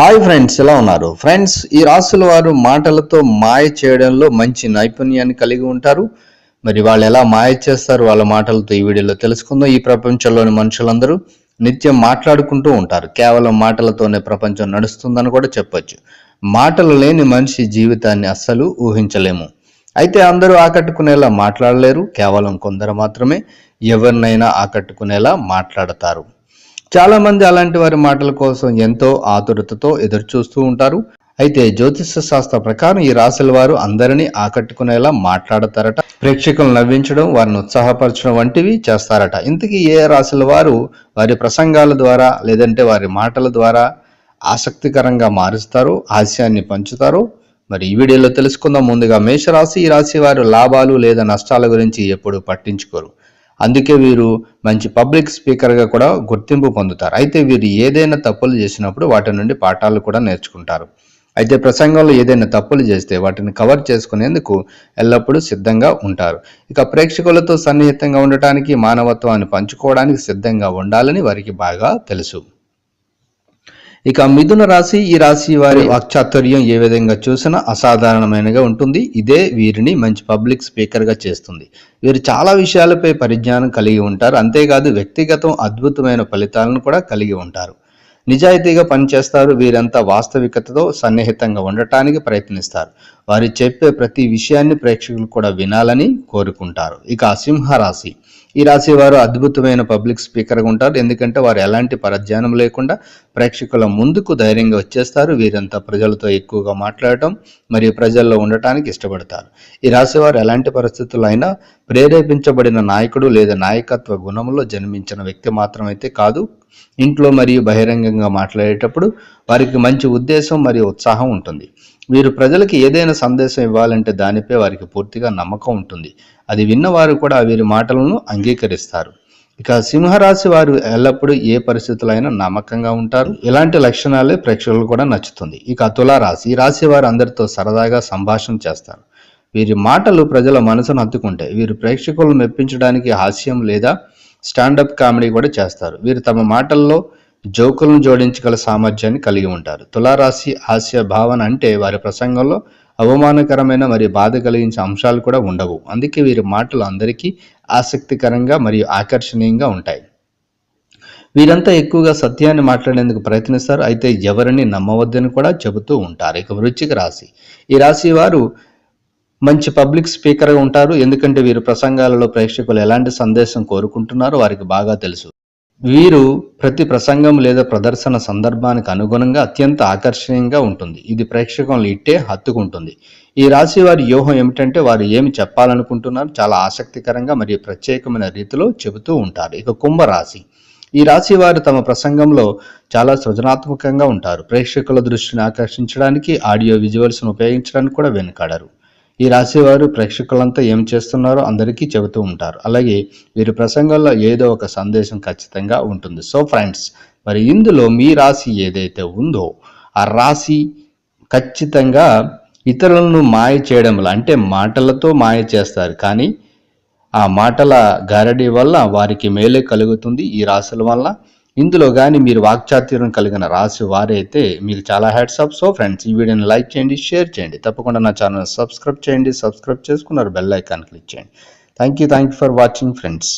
Hi friends ఎలా ఉన్నారు? Friends ఈ రాసుల వారు మాటలతో మాయ చేయడంలో మంచి నైపుణ్యాన్ని కలిగి ఉంటారు. మరి వాళ్ళు ఎలా మాయ చేస్తారు? వాళ్ళ మాటలతో ఈ వీడియోలో తెలుసుకుందాం. ఈ ప్రపంచంలోని మనుషులందరూ నిత్యం మాట్లాడుకుంటూ ఉంటారు. కేవలం మాటలతోనే ప్రపంచం నడుస్తుందని కూడా చెప్పొచ్చు. మాటలు లేని మనిషి జీవితాన్ని అస్సలు ఊహించలేము. అయితే అందరూ ఆకట్టుకునేలా మాట్లాడలేరు. కేవలం కొందరు మాత్రమే ఎవరినైనా ఆకట్టుకునేలా మాట్లాడతారు. చాలామంది అలాంటి వారి మాటల కోసం ఎంతో ఆతురతతో ఎదురుచూస్తూ ఉంటారు. అయితే జ్యోతిష శాస్త్ర ప్రకారం ఈ రాశుల వారు అందరినీ ఆకట్టుకునేలా మాట్లాడతారట. ప్రేక్షకులను నవ్వించడం వారిని ఉత్సాహపరచడం వంటివి చేస్తారట. ఇంతకీ ఏ రాశుల వారు వారి ప్రసంగాల ద్వారా లేదంటే వారి మాటల ద్వారా ఆసక్తికరంగా మారుస్తారో హాస్యాన్ని పంచుతారో మరి ఈ వీడియోలో తెలుసుకుందాం ముందుగా మేషరాశి ఈ రాశి వారు లాభాలు లేదా నష్టాల గురించి ఎప్పుడు పట్టించుకోరు. అందుకే వీరు మంచి పబ్లిక్ స్పీకర్గా కూడా గుర్తింపు పొందుతారు. అయితే వీరు ఏదైనా తప్పులు చేసినప్పుడు వాటి నుండి పాఠాలు కూడా నేర్చుకుంటారు. అయితే ప్రసంగంలో ఏదైనా తప్పులు చేస్తే వాటిని కవర్ చేసుకునేందుకు ఎల్లప్పుడూ సిద్ధంగా ఉంటారు. ఇక ప్రేక్షకులతో సన్నిహితంగా ఉండటానికి మానవత్వాన్ని పంచుకోవడానికి సిద్ధంగా ఉండాలని వారికి బాగా తెలుసు. ఇక మిథున రాశి ఈ రాశి వారి వాక్చాతుర్యం ఏ విధంగా చూసినా అసాధారణమైనగా ఉంటుంది. ఇదే వీరిని మంచి పబ్లిక్ స్పీకర్గా చేస్తుంది. వీరు చాలా విషయాలపై పరిజ్ఞానం కలిగి ఉంటారు. అంతేకాదు వ్యక్తిగతం అద్భుతమైన ఫలితాలను కూడా కలిగి ఉంటారు. నిజాయితీగా పనిచేస్తారు. వీరంతా వాస్తవికతతో సన్నిహితంగా ఉండటానికి ప్రయత్నిస్తారు. వారు చెప్పే ప్రతి విషయాన్ని ప్రేక్షకులు కూడా వినాలని కోరుకుంటారు. ఇక సింహరాశి. ఈ రాశి వారు అద్భుతమైన పబ్లిక్ స్పీకర్గా ఉంటారు. ఎందుకంటే వారు ఎలాంటి పరధ్యానం లేకుండా ప్రేక్షకుల ముందుకు ధైర్యంగా వచ్చేస్తారు. వీరంతా ప్రజలతో ఎక్కువగా మాట్లాడటం మరియు ప్రజల్లో ఉండటానికి ఇష్టపడతారు. ఈ రాశి వారు ఎలాంటి పరిస్థితుల్లో అయినా ప్రేరేపించబడిన నాయకుడు లేదా నాయకత్వ గుణంలో జన్మించిన వ్యక్తి మాత్రమైతే కాదు. ఇంట్లో మరియు బహిరంగంగా మాట్లాడేటప్పుడు వారికి మంచి ఉద్దేశం మరియు ఉత్సాహం ఉంటుంది. వీరు ప్రజలకి ఏదైనా సందేశం ఇవ్వాలంటే దానిపై వారికి పూర్తిగా నమ్మకం ఉంటుంది. అది విన్నవారు కూడా వీరి మాటలను అంగీకరిస్తారు. ఇక సింహరాశి వారు ఎల్లప్పుడూ ఏ పరిస్థితులైనా నమ్మకంగా ఉంటారు. ఇలాంటి లక్షణాలే ప్రేక్షకులు కూడా నచ్చుతుంది. ఇక తులారాశి ఈ రాశి వారు అందరితో సరదాగా సంభాషణ చేస్తారు. వీరి మాటలు ప్రజల మనసును హత్తుకుంటాయి. వీరు ప్రేక్షకులను మెప్పించడానికి హాస్యం లేదా స్టాండప్ కామెడీ కూడా చేస్తారు. వీరు తమ మాటల్లో జోకులను జోడించగల సామర్థ్యాన్ని కలిగి ఉంటారు. తులారాశి హాస్య భావన అంటే వారి ప్రసంగంలో అవమానకరమైన మరియు బాధ కలిగించే అంశాలు కూడా ఉండవు. అందుకే వీరి మాటలు అందరికీ ఆసక్తికరంగా మరియు ఆకర్షణీయంగా ఉంటాయి. వీరంతా ఎక్కువగా సత్యాన్ని మాట్లాడేందుకు ప్రయత్నిస్తారు. అయితే ఎవరిని నమ్మవద్దని కూడా చెబుతూ ఉంటారు. ఇక వృచ్చిక రాశి. ఈ రాశి వారు మంచి పబ్లిక్ స్పీకర్గా ఉంటారు. ఎందుకంటే వీరు ప్రసంగాలలో ప్రేక్షకులు ఎలాంటి సందేశం కోరుకుంటున్నారో వారికి బాగా తెలుసు. వీరు ప్రతి ప్రసంగం లేదా ప్రదర్శన సందర్భానికి అనుగుణంగా అత్యంత ఆకర్షణీయంగా ఉంటుంది. ఇది ప్రేక్షకులను ఇట్టే హత్తుకుంటుంది. ఈ రాశి వారి వ్యూహం ఏమిటంటే వారు ఏమి చెప్పాలనుకుంటున్నారు చాలా ఆసక్తికరంగా మరియు ప్రత్యేకమైన రీతిలో చెబుతూ ఉంటారు. ఇక కుంభరాశి. ఈ రాశి వారు తమ ప్రసంగంలో చాలా సృజనాత్మకంగా ఉంటారు. ప్రేక్షకుల దృష్టిని ఆకర్షించడానికి ఆడియో విజువల్స్ను ఉపయోగించడానికి కూడా వెనుకాడరు. ఈ రాశి వారు ప్రేక్షకులంతా ఏం చేస్తున్నారో అందరికీ చెబుతూ ఉంటారు. అలాగే వీరి ప్రసంగంలో ఏదో ఒక సందేశం ఖచ్చితంగా ఉంటుంది. సో ఫ్రెండ్స్ మరి ఇందులో మీ రాశి ఏదైతే ఉందో ఆ రాశి ఖచ్చితంగా ఇతరులను మాయ చేయడంలో అంటే మాటలతో మాయ చేస్తారు. కానీ ఆ మాటల గారడి వల్ల వారికి మేలే కలుగుతుంది. ఈ రాశుల వల్ల ఇందులో కానీ మీరు వాక్చాతుర్యం కలిగిన రాసి వారైతే మీకు చాలా హ్యాట్సాప్ సో ఫ్రెండ్స్ ఈ వీడియోని లైక్ చేయండి షేర్ చేయండి. తప్పకుండా నా ఛానల్ సబ్స్క్రైబ్ చేయండి. సబ్స్క్రైబ్ చేసుకున్నారు బెల్ ఐకాన్ క్లిక్ చేయండి. Thank you thank you for watching friends